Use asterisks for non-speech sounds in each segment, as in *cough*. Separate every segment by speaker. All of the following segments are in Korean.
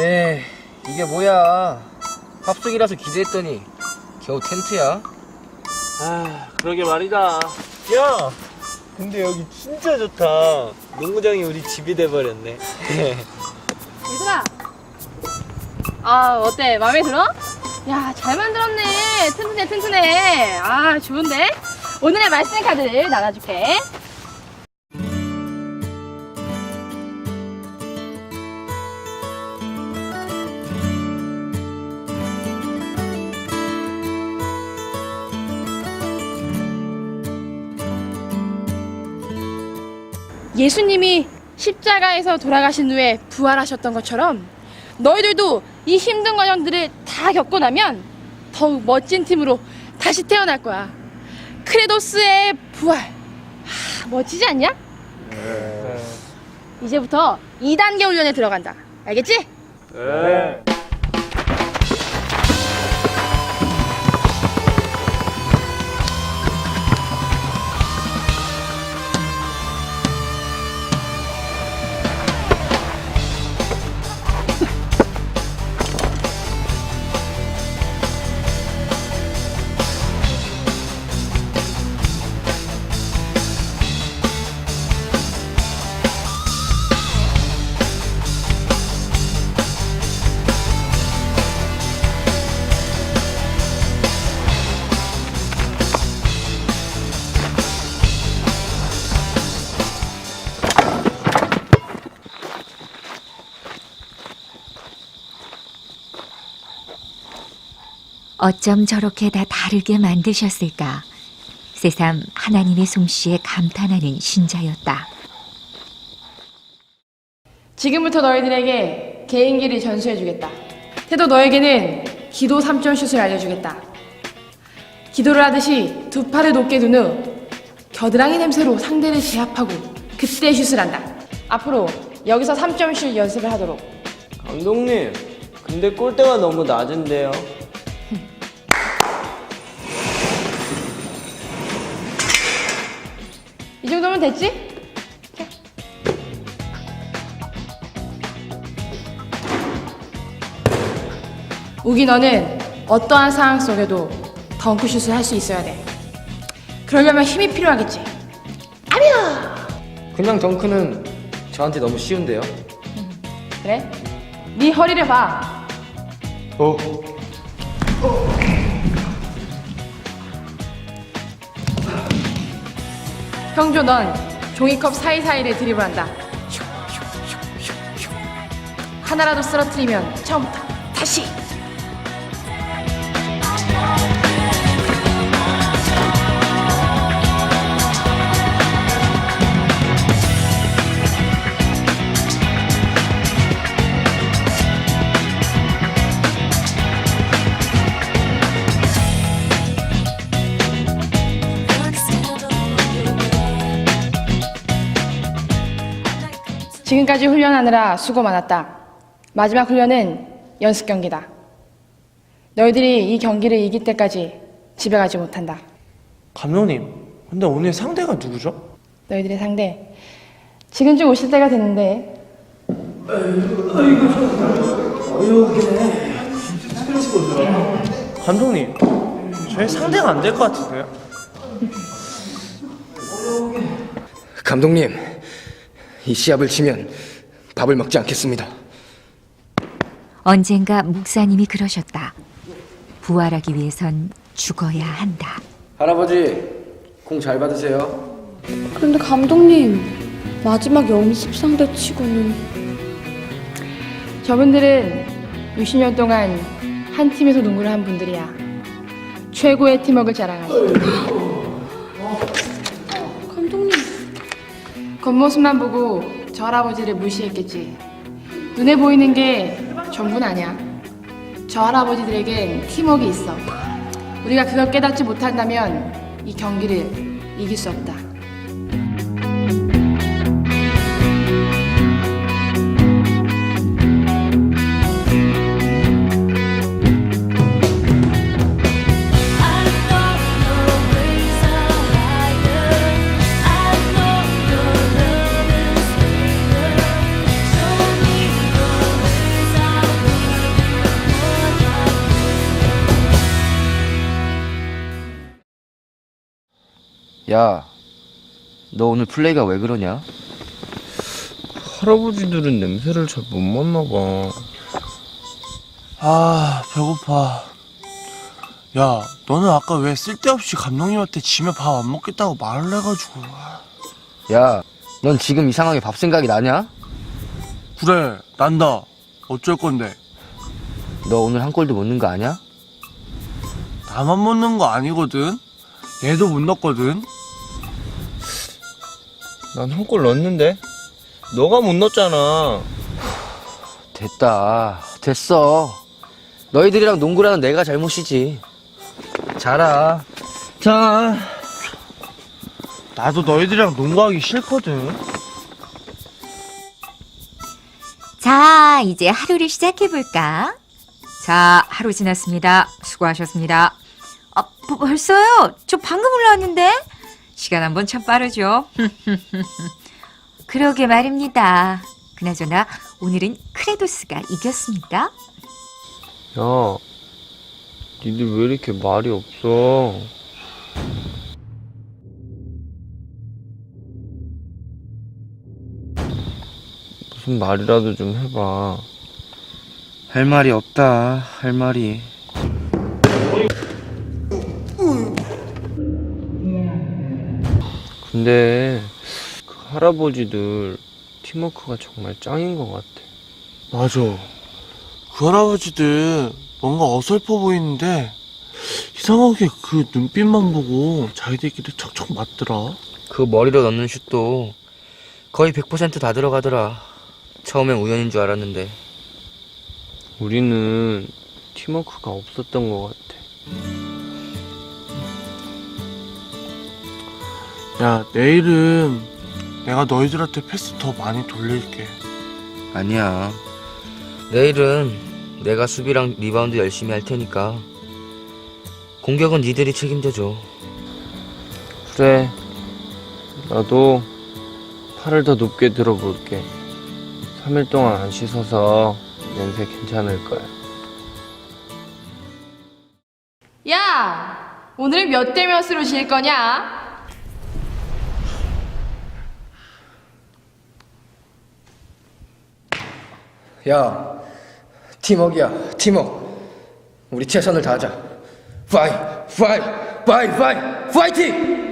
Speaker 1: 에 이게 뭐야 합숙이라서 기대했더니 겨우 텐트야
Speaker 2: 아, 그러게 말이다. 야, 근데 여기 진짜 좋다. 농구장이 우리 집이 돼버렸네. *laughs*
Speaker 3: 얘들아. 아 어때? 마음에 들어? 야 잘 만들었네. 튼튼해 튼튼해. 아 좋은데? 오늘의 말씀 카드를 나눠줄게. 예수님이 십자가에서 돌아가신 후에 부활하셨던 것처럼 너희들도 이 힘든 과정들을 다 겪고 나면 더욱 멋진 팀으로 다시 태어날 거야. 크레도스의 부활. 하, 멋지지 않냐? 이제부터 2단계 훈련에 들어간다. 알겠지?
Speaker 2: 네.
Speaker 4: 어쩜 저렇게 다 다르게 만드셨을까? 새삼 하나님의 솜씨에 감탄하는 신자였다.
Speaker 3: 지금부터 너희들에게 개인기를 전수해주겠다. 태도 너에게는 기도 3점 슛을 알려주겠다. 기도를 하듯이 두 팔을 높게 둔 후 겨드랑이 냄새로 상대를 제압하고 그때 슛을 한다. 앞으로 여기서 3점 슛 연습을 하도록.
Speaker 2: 감독님, 근데 골대가 너무 낮은데요.
Speaker 3: 이 정도면 됐지? 자. 우기 너는 어떠한 상황 속에도 덩크슛을 할 수 있어야 돼. 그러려면 힘이 필요하겠지.
Speaker 1: 그냥 덩크는 저한테 너무 쉬운데요
Speaker 3: 그래? 네 허리를 봐.
Speaker 1: 어?
Speaker 3: 형조 넌 종이컵 사이사이를 드리블한다. 하나라도 쓰러뜨리면 처음부터 다시. 지금까지 훈련하느라 수고 많았다. 마지막 훈련은 연습 경기다. 너희들이 이 경기를 이길 때까지 집에 가지 못한다.
Speaker 2: 감독님, 근데 오늘 상대가 누구죠?
Speaker 3: 너희들의 상대. 지금쯤 오실 때가 됐는데.
Speaker 2: 감독님, 저희 상대가 안 될 것 같은데요?
Speaker 1: 감독님 이 시합을 치면 밥을 먹지 않겠습니다
Speaker 4: 언젠가 목사님이 그러셨다. 부활하기 위해선 죽어야 한다.
Speaker 1: 할아버지 공 잘 받으세요
Speaker 5: 근데 감독님 마지막 연습 상대 치고는
Speaker 3: 저분들은 60년 동안 한 팀에서 농구를 한 분들이야. 최고의 팀워크를 자랑하지. *laughs* 겉모습만 보고 저 할아버지를 무시했겠지. 눈에 보이는 게 전부는 아니야. 저 할아버지들에겐 팀워크 있어. 우리가 그걸 깨닫지 못한다면 이 경기를 이길 수 없다.
Speaker 1: 야, 너 오늘 플레이가 왜 그러냐?
Speaker 2: 할아버지들은 냄새를 잘 못 맡나 봐. 아, 배고파. 야, 너는 아까 왜 쓸데없이 감독님한테 지면 밥 안 먹겠다고 말을 해가지고.
Speaker 1: 야, 넌 지금 이상하게 밥 생각이 나냐?
Speaker 2: 그래, 난다. 어쩔 건데.
Speaker 1: 너 오늘 한 골도 못 넣은 거 아냐?
Speaker 2: 나만 먹는 거 아니거든? 얘도 못 넣었거든? 난 한 골 넣었는데? 너가 못 넣었잖아.
Speaker 1: 됐다. 됐어. 너희들이랑 농구라는 내가 잘못이지. 자라.
Speaker 2: 자. 나도 너희들이랑 농구하기 싫거든.
Speaker 4: 자, 이제 하루를 시작해볼까? 자, 하루 지났습니다. 수고하셨습니다. 아, 뭐, 벌써요? 저 방금 올라왔는데? 시간 한 번 참 빠르죠? *laughs* 그러게 말입니다. 그나저나, 오늘은 크레도스가 이겼습니다.
Speaker 2: 야, 니들 왜 이렇게 말이 없어? 무슨 말이라도 좀 해봐.
Speaker 1: 할 말이 없다. 할 말이.
Speaker 2: 근데 그 할아버지들 팀워크가 정말 짱인 것 같아. 맞아. 그 할아버지들 뭔가 어설퍼 보이는데 이상하게 그 눈빛만 보고 자기들끼리 척척 맞더라.
Speaker 1: 그 머리로 넣는 슛도 거의 100%다 들어가더라. 처음엔 우연인 줄 알았는데.
Speaker 2: 우리는 팀워크가 없었던 것 같아. 야, 내일은 내가 너희들한테 패스 더 많이 돌릴게.
Speaker 1: 아니야. 내일은 내가 수비랑 리바운드 열심히 할 테니까. 공격은 니들이 책임져줘.
Speaker 2: 그래. 나도 팔을 더 높게 들어볼게. 3일 동안 안 씻어서 냄새 괜찮을 거야.
Speaker 3: 야! 오늘 몇 대 몇으로 질 거냐?
Speaker 1: 야, 팀워크야, 팀워크. 우리 최선을 다하자. 파이, 파이, 파이, 파이, 파이팅!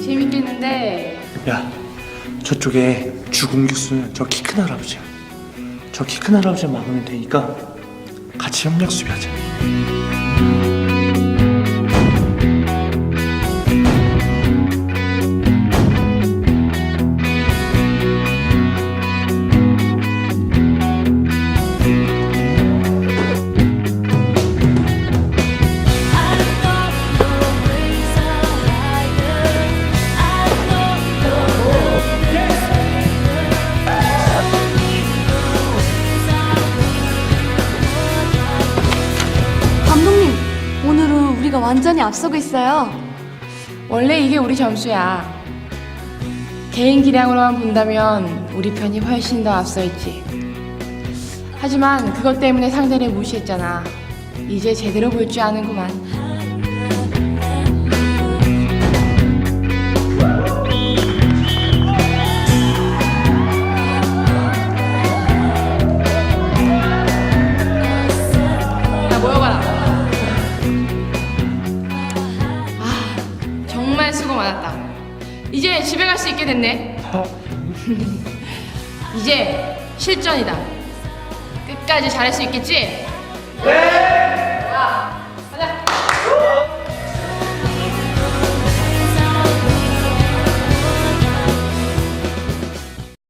Speaker 3: 재밌겠는데
Speaker 6: 야, 저쪽에 죽은 교수는 저 키 큰 할아버지야. 저 키 큰 할아버지 막으면 되니까 같이 협력 수비하자.
Speaker 5: 우리가 완전히 앞서고 있어요.
Speaker 3: 원래 이게 우리 점수야. 개인 기량으로만 본다면 우리 편이 훨씬 더 앞서 있지. 하지만 그것 때문에 상대를 무시했잖아. 이제 제대로 볼 줄 아는구만. 이제 집에 갈 수 있게 됐네. *laughs* 이제 실전이다. 끝까지 잘할 수 있겠지? 네!